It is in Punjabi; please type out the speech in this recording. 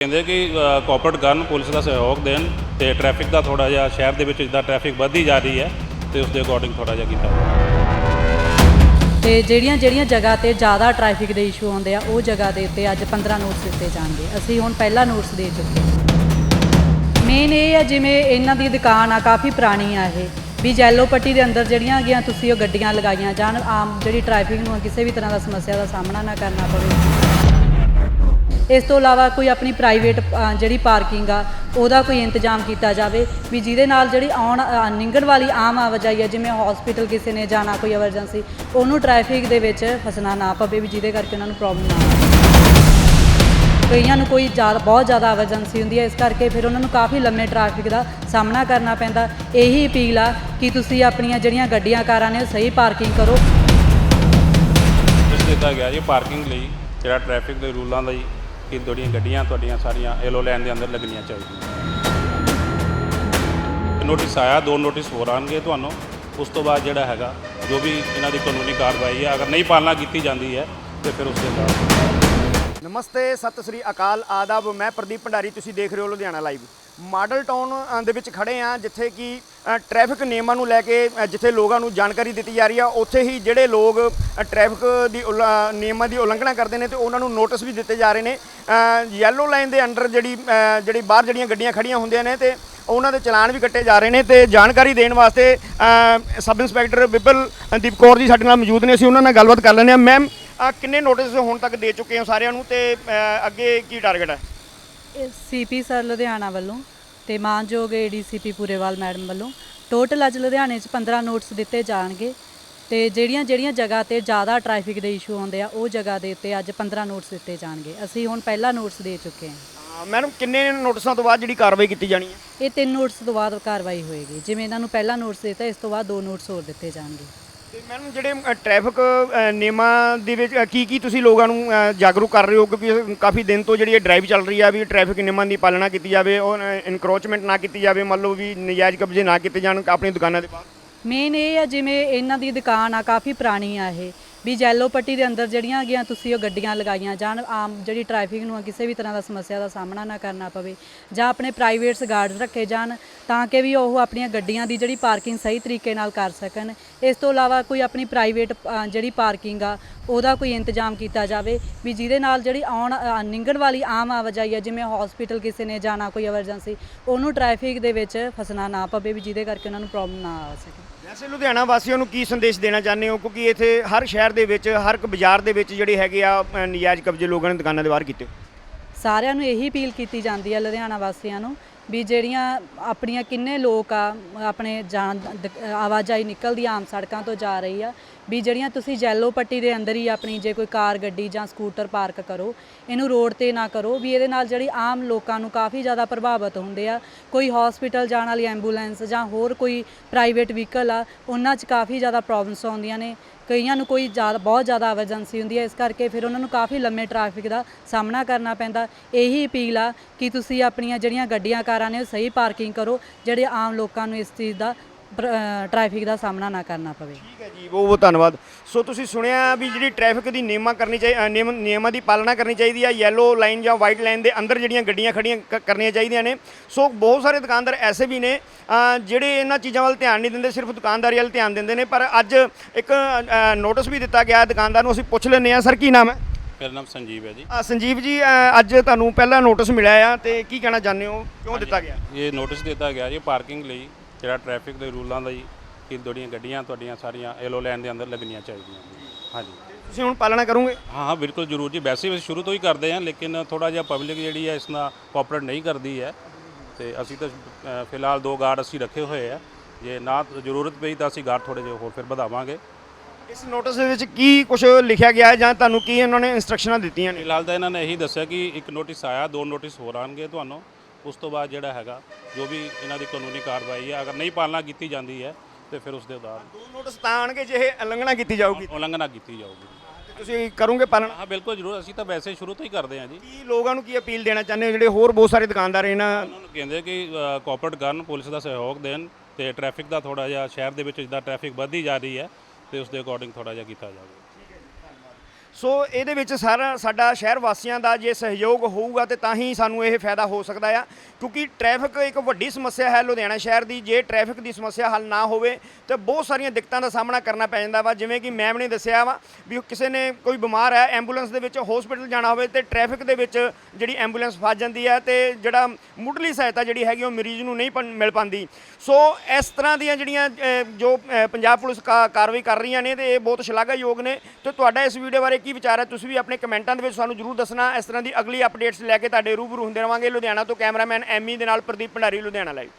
ਕਹਿੰਦੇ ਕਿ ਕੋਆਪਰੇਟ ਕਰਨ, ਪੁਲਿਸ ਦਾ ਸਹਿਯੋਗ ਦੇਣ ਤੇ ਟ੍ਰੈਫਿਕ ਦਾ ਥੋੜਾ ਜਿਹਾ, ਸ਼ਹਿਰ ਦੇ ਵਿੱਚ ਜਿੱਦਾਂ ਟ੍ਰੈਫਿਕ ਵੱਧਦੀ ਜਾ ਰਹੀ ਹੈ ਤੇ ਉਸ ਦੇ ਅਕੋਰਡਿੰਗ ਥੋੜਾ ਜਿਹਾ ਕੀਤਾ ਤੇ ਜਿਹੜੀਆਂ ਜਿਹੜੀਆਂ ਜਗ੍ਹਾ ਤੇ ਜ਼ਿਆਦਾ ਟ੍ਰੈਫਿਕ ਦੇ ਇਸ਼ੂ ਆਉਂਦੇ ਆ, ਉਹ ਜਗ੍ਹਾ ਦੇ ਉੱਤੇ ਅੱਜ 15 ਨੋਟਸ ਦਿੱਤੇ ਜਾਣਗੇ। ਅਸੀਂ ਹੁਣ ਪਹਿਲਾ ਨੋਟਸ ਦੇ ਚੁੱਕੇ ਮੇਨ ਇਹ ਆ ਜਿਵੇਂ ਇਹਨਾਂ ਦੀ ਦੁਕਾਨ ਆ, ਕਾਫੀ ਪੁਰਾਣੀ ਆ ਇਹ। ਵੀ ਜੈਲੋ ਪੱਟੀ ਦੇ ਅੰਦਰ ਜਿਹੜੀਆਂ ਹੈਗੀਆਂ, ਤੁਸੀਂ ਉਹ ਗੱਡੀਆਂ ਲਗਾਈਆਂ ਜਾਣ, ਆਮ ਜਿਹੜੀ ਟ੍ਰੈਫਿਕ ਨੂੰ ਕਿਸੇ ਵੀ ਤਰ੍ਹਾਂ ਦਾ ਸਮੱਸਿਆ ਦਾ ਸਾਹਮਣਾ ਨਾ ਕਰਨਾ ਪਵੇ। ਇਸ ਤੋਂ ਇਲਾਵਾ ਕੋਈ ਆਪਣੀ ਪ੍ਰਾਈਵੇਟ ਜਿਹੜੀ ਪਾਰਕਿੰਗ ਆ, ਉਹਦਾ ਕੋਈ ਇੰਤਜ਼ਾਮ ਕੀਤਾ ਜਾਵੇ ਵੀ ਜਿਹਦੇ ਨਾਲ ਜਿਹੜੀ ਆਉਣ ਨਿੰਗਣ ਵਾਲੀ ਆਮ ਆਵਾਜਾਈ ਹੈ ਜਿਵੇਂ ਹਸਪੀਟਲ ਕਿਸੇ ਨੇ ਜਾਣਾ, ਕੋਈ ਐਮਰਜੈਂਸੀ ਉਹਨੂੰ ਟ੍ਰੈਫਿਕ ਦੇ ਵਿੱਚ ਫਸਣਾ ਨਾ ਪਵੇ ਵੀ ਜਿਹਦੇ ਕਰਕੇ ਉਹਨਾਂ ਨੂੰ ਪ੍ਰੋਬਲਮ ਨਾ ਆਵੇ। ਕਈਆਂ ਨੂੰ ਕੋਈ ਜ਼ਿਆਦਾ, ਬਹੁਤ ਜ਼ਿਆਦਾ ਐਮਰਜੈਂਸੀ ਹੁੰਦੀ ਹੈ ਇਸ ਕਰਕੇ ਫਿਰ ਉਹਨਾਂ ਨੂੰ ਕਾਫੀ ਲੰਮੇ ਟ੍ਰੈਫਿਕ ਦਾ ਸਾਹਮਣਾ ਕਰਨਾ ਪੈਂਦਾ। ਇਹੀ ਅਪੀਲ ਆ ਕਿ ਤੁਸੀਂ ਆਪਣੀਆਂ ਜਿਹੜੀਆਂ ਗੱਡੀਆਂ, ਕਾਰਾਂ ਨੇ ਉਹ ਸਹੀ ਪਾਰਕਿੰਗ ਕਰੋ। ਦਿੱਤਾ ਗਿਆ ਜੀ ਪਾਰਕਿੰਗ ਲਈ, ਜਿਹੜਾ ਟ੍ਰੈਫਿਕ ਦੇ ਰੂਲਾਂ ਦਾ ਜੀ। ਕਿ ਤੁਹਾਡੀਆਂ ਗੱਡੀਆਂ ਤੁਹਾਡੀਆਂ ਸਾਰੀਆਂ ਯੈਲੋ ਲਾਈਨ ਦੇ ਅੰਦਰ ਲੱਗਣੀਆਂ ਚਾਹੀਦੀਆਂ। ਨੋਟਿਸ ਆਇਆ, ਦੋ ਨੋਟਿਸ ਹੋਰ ਆਉਣਗੇ ਤੁਹਾਨੂੰ। ਉਸ ਤੋਂ ਬਾਅਦ ਜਿਹੜਾ ਹੈਗਾ, ਜੋ ਵੀ ਇਹਨਾਂ ਦੀ ਕਾਨੂੰਨੀ ਕਾਰਵਾਈ ਹੈ, ਅਗਰ ਨਹੀਂ ਪਾਲਣਾ ਕੀਤੀ ਜਾਂਦੀ ਹੈ, ਤੇ ਫਿਰ ਉਸ ਦੇ ਬਾਅਦ ਨਮਸਤੇ, ਸਤਿ ਸ੍ਰੀ ਅਕਾਲ, ਆਦਾਬ। ਮੈਂ ਪ੍ਰਦੀਪ ਭੰਡਾਰੀ, ਤੁਸੀਂ ਦੇਖ ਰਹੇ ਹੋ ਲੁਧਿਆਣਾ ਲਾਈਵ ਮਾਡਲ ਟਾਊਨ ਦੇ ਵਿੱਚ ਖੜੇ ਆ ਜਿੱਥੇ ਕਿ ਅ, ਟ੍ਰੈਫਿਕ ਨਿਯਮਾਂ ਨੂੰ ਲੈ ਕੇ ਜਿੱਥੇ ਲੋਕਾਂ ਨੂੰ ਜਾਣਕਾਰੀ ਦਿੱਤੀ ਜਾ ਰਹੀ ਆ ਉੱਥੇ ਹੀ ਜਿਹੜੇ ਲੋਕ ਅ, ਟ੍ਰੈਫਿਕ ਦੀ ਉਲ- ਨਿਯਮਾਂ ਦੀ ਉਲੰਘਣਾ ਕਰਦੇ ਨੇ ਤੇ ਉਹਨਾਂ ਨੂੰ ਨੋਟਿਸ ਵੀ ਦਿੱਤੇ ਜਾ ਰਹੇ ਨੇ। ਯੈਲੋ ਲਾਈਨ ਦੇ ਅੰਡਰ ਜਿਹੜੀ ਜਿਹੜੀ ਬਾਹਰ ਜਿਹੜੀਆਂ ਗੱਡੀਆਂ ਖੜੀਆਂ ਹੁੰਦੀਆਂ ਨੇ ਤੇ ਉਹਨਾਂ ਦੇ ਚਲਾਨ ਵੀ ਕੱਟੇ ਜਾ ਰਹੇ ਨੇ ਤੇ ਜਾਣਕਾਰੀ ਦੇਣ ਵਾਸਤੇ sub inspector Vipaldeep Kaur ji ਸਾਡੇ ਨਾਲ ਮੌਜੂਦ ਨੇ ਅਸੀਂ ਉਹਨਾਂ ਨਾਲ ਗੱਲਬਾਤ ਕਰ ਲੈਂਦੇ ਹਾਂ। ਮੈਮ ਕਿੰਨੇ ਨੋਟਿਸ ਹੁਣ ਤੱਕ ਦੇ ਚੁੱਕੇ ਹੋ ਸਾਰਿਆਂ ਨੂੰ ਤੇ ਅੱਗੇ ਕੀ ਟਾਰਗੇਟ ਹੈ? ਸੀਪੀ ਸਰ ਲੁਧਿਆਣਾ ਵੱਲੋਂ ਤੇ ਮਾਨਯੋਗ ਏਡੀਸੀਪੀ ਪੂਰੇਵਾਲ ਮੈਡਮ ਵੱਲੋਂ ਟੋਟਲ ਅੱਜ ਲੁਧਿਆਣੇ 'ਚ 15 ਨੋਟਸ ਦਿੱਤੇ ਜਾਣਗੇ ਤੇ ਜਿਹੜੀਆਂ ਜਿਹੜੀਆਂ ਜਗ੍ਹਾ ਤੇ ਜ਼ਿਆਦਾ ਟ੍ਰੈਫਿਕ ਦੇ ਇਸ਼ੂ ਆਉਂਦੇ ਆ ਉਹ ਜਗ੍ਹਾ ਦੇ ਉੱਤੇ ਅੱਜ 15 ਨੋਟਸ ਦਿੱਤੇ ਜਾਣਗੇ। ਅਸੀਂ ਹੁਣ ਪਹਿਲਾ ਨੋਟਸ ਦੇ ਚੁੱਕੇ ਹਾਂ। ਮੈਡਮ ਕਿੰਨੇ ਨੋਟਿਸਾਂ ਤੋਂ ਬਾਅਦ ਜਿਹੜੀ ਕਾਰਵਾਈ ਕੀਤੀ ਜਾਣੀ ਹੈ? ਇਹ ਤਿੰਨ ਨੋਟਸ ਤੋਂ ਬਾਅਦ ਕਾਰਵਾਈ ਹੋਏਗੀ। ਜਿਵੇਂ ਇਹਨਾਂ ਨੂੰ ਪਹਿਲਾ ਨੋਟਸ ਦਿੱਤਾ ਇਸ ਤੋਂ ਬਾਅਦ ਦੋ ਨੋਟਸ ਹੋਰ ਦਿੱਤੇ ਜਾਣਗੇ। ਤੇ ਮੈਡਮ ਜਿਹੜੇ ਟ੍ਰੈਫਿਕ ਨਿਯਮਾਂ ਦੇ ਵਿੱਚ ਕੀ ਕੀ ਤੁਸੀਂ ਲੋਕਾਂ ਨੂੰ ਜਾਗਰੂਕ ਕਰ ਰਹੇ ਹੋ? ਕਿਉਂਕਿ ਕਾਫੀ ਦਿਨ ਤੋਂ ਜਿਹੜੀ ਇਹ ਡਰਾਈਵ ਚੱਲ ਰਹੀ ਆ ਵੀ ਟ੍ਰੈਫਿਕ ਨਿਯਮਾਂ ਦੀ ਪਾਲਣਾ ਕੀਤੀ ਜਾਵੇ ਔਰ ਇਨਕਰੋਚਮੈਂਟ ਨਾ ਕੀਤੀ ਜਾਵੇ, ਮੰਨ ਲਓ ਵੀ ਨਜਾਇਜ਼ ਕਬਜ਼ੇ ਨਾ ਕੀਤੇ ਜਾਣ ਆਪਣੀ ਦੁਕਾਨਾਂ ਦੇ ਬਾਹਰ। ਮੇਨ ਇਹ ਆ ਜਿਵੇਂ ਇਹਨਾਂ ਦੀ ਦੁਕਾਨ ਆ, ਕਾਫੀ ਪੁਰਾਣੀ ਆ ਇਹ। ਵੀ ਜੈਲੋ ਪੱਟੀ ਦੇ ਅੰਦਰ ਜਿਹੜੀਆਂ ਹੈਗੀਆਂ ਤੁਸੀਂ ਉਹ ਗੱਡੀਆਂ ਲਗਾਈਆਂ ਜਾਣ ਆਮ ਜਿਹੜੀ ਟ੍ਰੈਫਿਕ ਨੂੰ ਆ ਕਿਸੇ ਵੀ ਤਰ੍ਹਾਂ ਦਾ ਸਮੱਸਿਆ ਦਾ ਸਾਹਮਣਾ ਨਾ ਕਰਨਾ ਪਵੇ ਜਾਂ ਆਪਣੇ ਪ੍ਰਾਈਵੇਟਸ ਗਾਰਡਸ ਰੱਖੇ ਜਾਣ ਤਾਂ ਕਿ ਵੀ ਉਹ ਆਪਣੀਆਂ ਗੱਡੀਆਂ ਦੀ ਜਿਹੜੀ ਪਾਰਕਿੰਗ ਸਹੀ ਤਰੀਕੇ ਨਾਲ ਕਰ ਸਕਣ। ਇਸ ਤੋਂ ਇਲਾਵਾ ਕੋਈ ਆਪਣੀ ਪ੍ਰਾਈਵੇਟ ਜਿਹੜੀ ਪਾਰਕਿੰਗ ਆ ਉਹਦਾ ਕੋਈ ਇੰਤਜ਼ਾਮ ਕੀਤਾ ਜਾਵੇ ਵੀ ਜਿਹਦੇ ਨਾਲ ਜਿਹੜੀ ਆਉਣ ਅ, ਨਿੰਗਣ ਵਾਲੀ ਆਮ ਆਵਾਜਾਈ ਆ ਜਿਵੇਂ ਹਸਪੀਟਲ ਕਿਸੇ ਨੇ ਜਾਣਾ ਕੋਈ ਐਮਰਜੈਂਸੀ ਉਹਨੂੰ ਟ੍ਰੈਫਿਕ ਦੇ ਵਿੱਚ ਫਸਣਾ ਨਾ ਪਵੇ ਵੀ ਜਿਹਦੇ ਕਰਕੇ ਉਹਨਾਂ ਨੂੰ ਪ੍ਰੋਬਲਮ ਨਾ ਆ ਸਕੇ। ਵੈਸੇ ਲੁਧਿਆਣਾ ਵਾਸੀਆਂ ਨੂੰ ਕੀ ਸੰਦੇਸ਼ ਦੇਣਾ ਚਾਹੁੰਦੇ ਹੋ? ਕਿਉਂਕਿ ਇੱਥੇ ਹਰ ਸ਼ਹਿਰ ਦੇ ਵਿੱਚ ਹਰ ਇੱਕ ਬਾਜ਼ਾਰ ਦੇ ਵਿੱਚ ਜਿਹੜੇ ਹੈਗੇ ਆ ਅ, ਨਜਾਇਜ਼ ਕਬਜ਼ੇ ਲੋਕਾਂ ਨੇ ਦੁਕਾਨਾਂ ਦੇ ਬਾਹਰ ਕੀਤੇ। ਸਾਰਿਆਂ ਨੂੰ ਇਹੀ ਅਪੀਲ ਕੀਤੀ ਜਾਂਦੀ ਹੈ ਲੁਧਿਆਣਾ ਵਾਸੀਆਂ ਨੂੰ ਵੀ ਜਿਹੜੀਆਂ ਆਪਣੀਆਂ ਕਿੰਨੇ ਲੋਕ ਆ, ਆਪਣੇ ਜਾਣ ਆਵਾਜਾਈ ਨਿਕਲਦੀ ਆਮ ਸੜਕਾਂ ਤੋਂ ਜਾ ਰਹੀ ਆ, ਵੀ ਜਿਹੜੀਆਂ ਤੁਸੀਂ ਜੈਲੋ ਪੱਟੀ ਦੇ ਅੰਦਰ ਹੀ ਆਪਣੀ ਜੇ ਕੋਈ ਕਾਰ, ਗੱਡੀ ਜਾਂ ਸਕੂਟਰ ਪਾਰਕ ਕਰੋ, ਇਹਨੂੰ ਰੋਡ ਤੇ ਨਾ ਕਰੋ, ਵੀ ਇਹਦੇ ਨਾਲ ਜਿਹੜੀ ਆਮ ਲੋਕਾਂ ਨੂੰ ਕਾਫੀ ਜ਼ਿਆਦਾ ਪ੍ਰਭਾਵਿਤ ਹੁੰਦੇ ਆ, ਕੋਈ ਹਸਪੀਟਲ ਜਾਣ ਵਾਲੀ ਐਂਬੂਲੈਂਸ ਜਾਂ ਹੋਰ ਕੋਈ ਪ੍ਰਾਈਵੇਟ ਵਹੀਕਲ ਆ, ਉਹਨਾਂ 'ਚ ਕਾਫੀ ਜ਼ਿਆਦਾ ਪ੍ਰੋਬਲਮਸ ਆਉਂਦੀਆਂ ਨੇ ਕਈਆਂ ਨੂੰ ਕੋਈ ਜ਼ਿਆਦਾ, ਬਹੁਤ ਜ਼ਿਆਦਾ ਐਮਰਜੈਂਸੀ ਹੁੰਦੀ ਹੈ, ਇਸ ਕਰਕੇ ਫਿਰ ਉਹਨਾਂ ਨੂੰ ਕਾਫੀ ਲੰਮੇ ਟ੍ਰੈਫਿਕ ਦਾ ਸਾਹਮਣਾ ਕਰਨਾ ਪੈਂਦਾ। ਇਹੀ ਅਪੀਲ ਆ ਕਿ ਤੁਸੀਂ ਆਪਣੀਆਂ ਜਿਹੜੀਆਂ ਗੱਡੀਆਂ, ਕਾਰਾਂ ਨੇ ਉਹ ਸਹੀ ਪਾਰਕਿੰਗ ਕਰੋ, ਜਿਹੜੇ ਆਮ ਲੋਕਾਂ ਨੂੰ ਇਸ ਚੀਜ਼ ਦਾ ਟ੍ਰੈਫਿਕ ਦਾ ਸਾਹਮਣਾ ਨਾ ਕਰਨਾ ਪਵੇ। ਠੀਕ ਹੈ ਜੀ ਬਹੁਤ ਬਹੁਤ ਧੰਨਵਾਦ। ਸੋ ਤੁਸੀਂ ਸੁਣਿਆ ਵੀ ਜਿਹੜੀ ਟ੍ਰੈਫਿਕ ਦੀ ਨਿਯਮਾਂ ਕਰਨੀ ਚਾਹੀ ਨਿਯਮ ਨਿਯਮਾਂ ਦੀ ਪਾਲਣਾ ਕਰਨੀ ਚਾਹੀਦੀ ਹੈ ਯੈਲੋ ਲਾਈਨ ਜਾਂ ਵਾਈਟ ਲਾਈਨ ਦੇ ਅੰਦਰ ਜਿਹੜੀਆਂ ਗੱਡੀਆਂ ਖੜੀਆਂ ਕਰਨੀਆਂ ਚਾਹੀਦੀਆਂ ਨੇ। ਸੋ ਬਹੁਤ ਸਾਰੇ ਦੁਕਾਨਦਾਰ ਐਸੇ ਵੀ ਨੇ ਜਿਹੜੇ ਇਹਨਾਂ ਚੀਜ਼ਾਂ ਵੱਲ ਧਿਆਨ ਨਹੀਂ ਦਿੰਦੇ ਸਿਰਫ ਦੁਕਾਨਦਾਰੀ ਵੱਲ ਧਿਆਨ ਦਿੰਦੇ ਨੇ। ਪਰ ਅੱਜ ਇੱਕ ਨੋਟਿਸ ਵੀ ਦਿੱਤਾ ਗਿਆ ਦੁਕਾਨਦਾਰ ਨੂੰ ਅਸੀਂ ਪੁੱਛ ਲੈਂਦੇ ਹਾਂ। ਸਰ ਕੀ ਨਾਮ ਹੈ? ਮੇਰਾ ਨਾਮ ਸੰਜੀਵ ਹੈ ਜੀ। ਅ, ਸੰਜੀਵ ਜੀ ਅੱਜ ਤੁਹਾਨੂੰ ਪਹਿਲਾ ਨੋਟਿਸ ਮਿਲਿਆ ਆ ਤੇ ਕੀ ਕਹਿਣਾ ਚਾਹੁੰਦੇ ਹੋ? ਕਿਉਂ ਦਿੱਤਾ ਗਿਆ? ਇਹ ਨੋਟਿਸ ਦਿੱਤਾ ਗਿਆ ਜੀ ਪਾਰਕਿੰਗ ਲਈ। ਜਿਹੜਾ ਟ੍ਰੈਫਿਕ ਦੇ ਰੂਲਾਂ ਦਾ ਜੀ ਕਿ ਤੁਹਾਡੀਆਂ ਗੱਡੀਆਂ ਤੁਹਾਡੀਆਂ ਸਾਰੀਆਂ ਯੈਲੋ ਲਾਈਨ ਦੇ ਅੰਦਰ ਲੱਗਣੀਆਂ ਚਾਹੀਦੀਆਂ ਹਾਂਜੀ। ਤੁਸੀਂ ਹੁਣ ਪਾਲਣਾ ਕਰੋਗੇ? ਹਾਂ ਹਾਂ ਬਿਲਕੁਲ ਜ਼ਰੂਰ ਜੀ। ਵੈਸੇ ਵੀ ਅਸੀਂ ਸ਼ੁਰੂ ਤੋਂ ਹੀ ਕਰਦੇ ਹਾਂ ਲੇਕਿਨ ਥੋੜਾ ਜਿਹਾ ਪਬਲਿਕ ਜਿਹੜੀ ਹੈ ਇਸ ਨਾਲ ਕੋਆਪਰੇਟ ਨਹੀਂ ਕਰਦੀ ਹੈ। ਤੇ ਅਸੀਂ ਤਾਂ ਅ, ਫਿਲਹਾਲ ਦੋ ਗਾਰਡ ਅਸੀਂ ਰੱਖੇ ਹੋਏ ਆ। ਜੇ ਨਾ ਜ਼ਰੂਰਤ ਪਈ ਤਾਂ ਅਸੀਂ ਗਾਰਡ ਥੋੜੇ ਜਿਹੇ ਹੋਰ ਫਿਰ ਵਧਾਵਾਂਗੇ। ਇਸ ਨੋਟਿਸ ਦੇ ਵਿੱਚ ਕੀ ਕੁਝ ਲਿਖਿਆ ਗਿਆ ਹੈ ਜਾਂ ਤੁਹਾਨੂੰ ਕੀ ਉਹਨਾਂ ਨੇ ਇਨਸਟਰਕਸ਼ਨਾਂ ਦਿੱਤੀਆਂ ਨੇ? ਫਿਲਹਾਲ ਤਾਂ ਇਹਨਾਂ ਨੇ ਇਹੀ ਦੱਸਿਆ ਕਿ ਇੱਕ ਨੋਟਿਸ ਆਇਆ ਦੋ ਨੋਟਿਸ ਹੋਰ ਆਉਣਗੇ ਤੁਹਾਨੂੰ। ਉਸ ਤੋਂ ਬਾਅਦ ਜਿਹੜਾ ਹੈਗਾ ਜੋ ਵੀ ਇਹਨਾਂ ਦੀ ਕਾਨੂੰਨੀ ਕਾਰਵਾਈ ਹੈ ਅਗਰ ਨਹੀਂ ਪਾਲਣਾ ਕੀਤੀ ਜਾਂਦੀ ਹੈ ਤੇ ਫਿਰ ਉਸ ਦੇ ਉਦਾਰ ਦੋ ਨੋਟਿਸ ਤਾਂ ਆਣਗੇ ਜੇ ਇਹ ਉਲੰਘਣਾ ਕੀਤੀ ਜਾਊਗੀ। ਉਲੰਘਣਾ ਕੀਤੀ ਜਾਊਗੀ। ਤੇ ਤੁਸੀਂ ਕਰੋਗੇ ਪਾਲਣਾ? ਹਾਂ ਬਿਲਕੁਲ ਜ਼ਰੂਰ ਅਸੀਂ ਤਾਂ ਵੈਸੇ ਸ਼ੁਰੂ ਤੋਂ ਹੀ ਕਰਦੇ ਹਾਂ ਜੀ। ਕੀ ਲੋਕਾਂ ਨੂੰ ਕੀ ਅਪੀਲ ਦੇਣਾ ਚਾਹੁੰਦੇ ਹੋ? ਜਿਹੜੇ ਹੋਰ ਬਹੁਤ ਸਾਰੇ ਦੁਕਾਨਦਾਰ ਇਹਨਾਂ ਉਹਨਾਂ ਨੂੰ ਕਹਿੰਦੇ ਕਿ ਕੋਆਪਰੇਟ ਕਰਨ ਪੁਲਿਸ ਦਾ ਸਹਿਯੋਗ ਦੇਣ ਤੇ ਟ੍ਰੈਫਿਕ ਦਾ ਥੋੜਾ ਜਿਹਾ ਸ਼ਹਿਰ ਦੇ ਵਿੱਚ ਜਿੱਦਾਂ ਟ੍ਰੈਫਿਕ ਵੱਧਦੀ ਜਾ ਰਹੀ ਹੈ ਤੇ ਉਸ ਦੇ ਅਕੋਰਡਿੰਗ ਥੋੜਾ ਜਿਹਾ ਕੀਤਾ ਜਾਵੇ। ਸੋ ਇਹਦੇ ਵਿੱਚ ਸਾਰਾ ਸਾਡਾ ਸ਼ਹਿਰ ਵਾਸੀਆਂ ਦਾ ਜੇ ਸਹਿਯੋਗ ਹੋਊਗਾ ਤੇ ਤਾਂ ਹੀ ਸਾਨੂੰ ਇਹ ਫਾਇਦਾ ਹੋ ਸਕਦਾ ਆ। ਕਿਉਂਕਿ ਟ੍ਰੈਫਿਕ ਇੱਕ ਵੱਡੀ ਸਮੱਸਿਆ ਹੈ ਲੁਧਿਆਣਾ ਸ਼ਹਿਰ ਦੀ। ਜੇ ਟ੍ਰੈਫਿਕ ਦੀ ਸਮੱਸਿਆ ਹੱਲ ਨਾ ਹੋਵੇ ਤੇ ਬਹੁਤ ਸਾਰੀਆਂ ਦਿੱਕਤਾਂ ਦਾ ਸਾਹਮਣਾ ਕਰਨਾ ਪੈ ਜਾਂਦਾ ਵਾ। ਜਿਵੇਂ ਕਿ ਮੈਮ ਨੇ ਦੱਸਿਆ ਵਾ ਵੀ ਕਿਸੇ ਨੇ ਕੋਈ ਬਿਮਾਰ ਹੈ ਐਂਬੂਲੈਂਸ ਦੇ ਵਿੱਚ ਹਸਪੀਟਲ ਜਾਣਾ ਹੋਵੇ ਤੇ ਟ੍ਰੈਫਿਕ ਦੇ ਵਿੱਚ ਜਿਹੜੀ ਐਂਬੂਲੈਂਸ ਫਸ ਜਾਂਦੀ ਹੈ ਤੇ ਜਿਹੜਾ ਮੁੱਢਲੀ ਸਹਾਇਤਾ ਜਿਹੜੀ ਹੈਗੀ ਉਹ ਮਰੀਜ਼ ਨੂੰ ਨਹੀਂ ਪਨ- ਮਿਲ ਪਾਉਂਦੀ ਸੋ ਇਸ ਤਰ੍ਹਾਂ ਦੀਆਂ ਜਿਹੜੀਆਂ ਜੋ ਪੰਜਾਬ ਪੁਲਿਸ ਕਾ- ਕਾਰਵਾਈ ਕਰ ਰਹੀਆਂ ਨੇ ਤੇ ਇਹ ਬਹੁਤ ਸ਼ਲਾਘਾਯੋਗ ਨੇ। ਤੇ ਤੁਹਾਡਾ ਇਸ ਵੀਡੀਓ ਬਾਰੇ ਕੀ ਕੀ ਵਿਚਾਰ ਹੈ? ਤੁਸੀਂ ਵੀ ਆਪਣੇ ਕਮੈਂਟਾਂ ਦੇ ਵਿੱਚ ਸਾਨੂੰ ਜਰੂਰ ਦੱਸਣਾ। ਇਸ ਤਰ੍ਹਾਂ ਦੀ ਅਗਲੀ ਅਪਡੇਟਸ ਲੈ ਕੇ ਤੁਹਾਡੇ ਰੂਬਰੂ ਹੁੰਦੇ ਰਵਾਂਗੇ ਲੁਧਿਆਣਾ ਤੋਂ ਕੈਮਰਾਮੈਨ ਐਮੀ ਦੇ ਨਾਲ ਪ੍ਰਦੀਪ ਭੰਡਾਰੀ, ਲੁਧਿਆਣਾ ਲਾਈਵ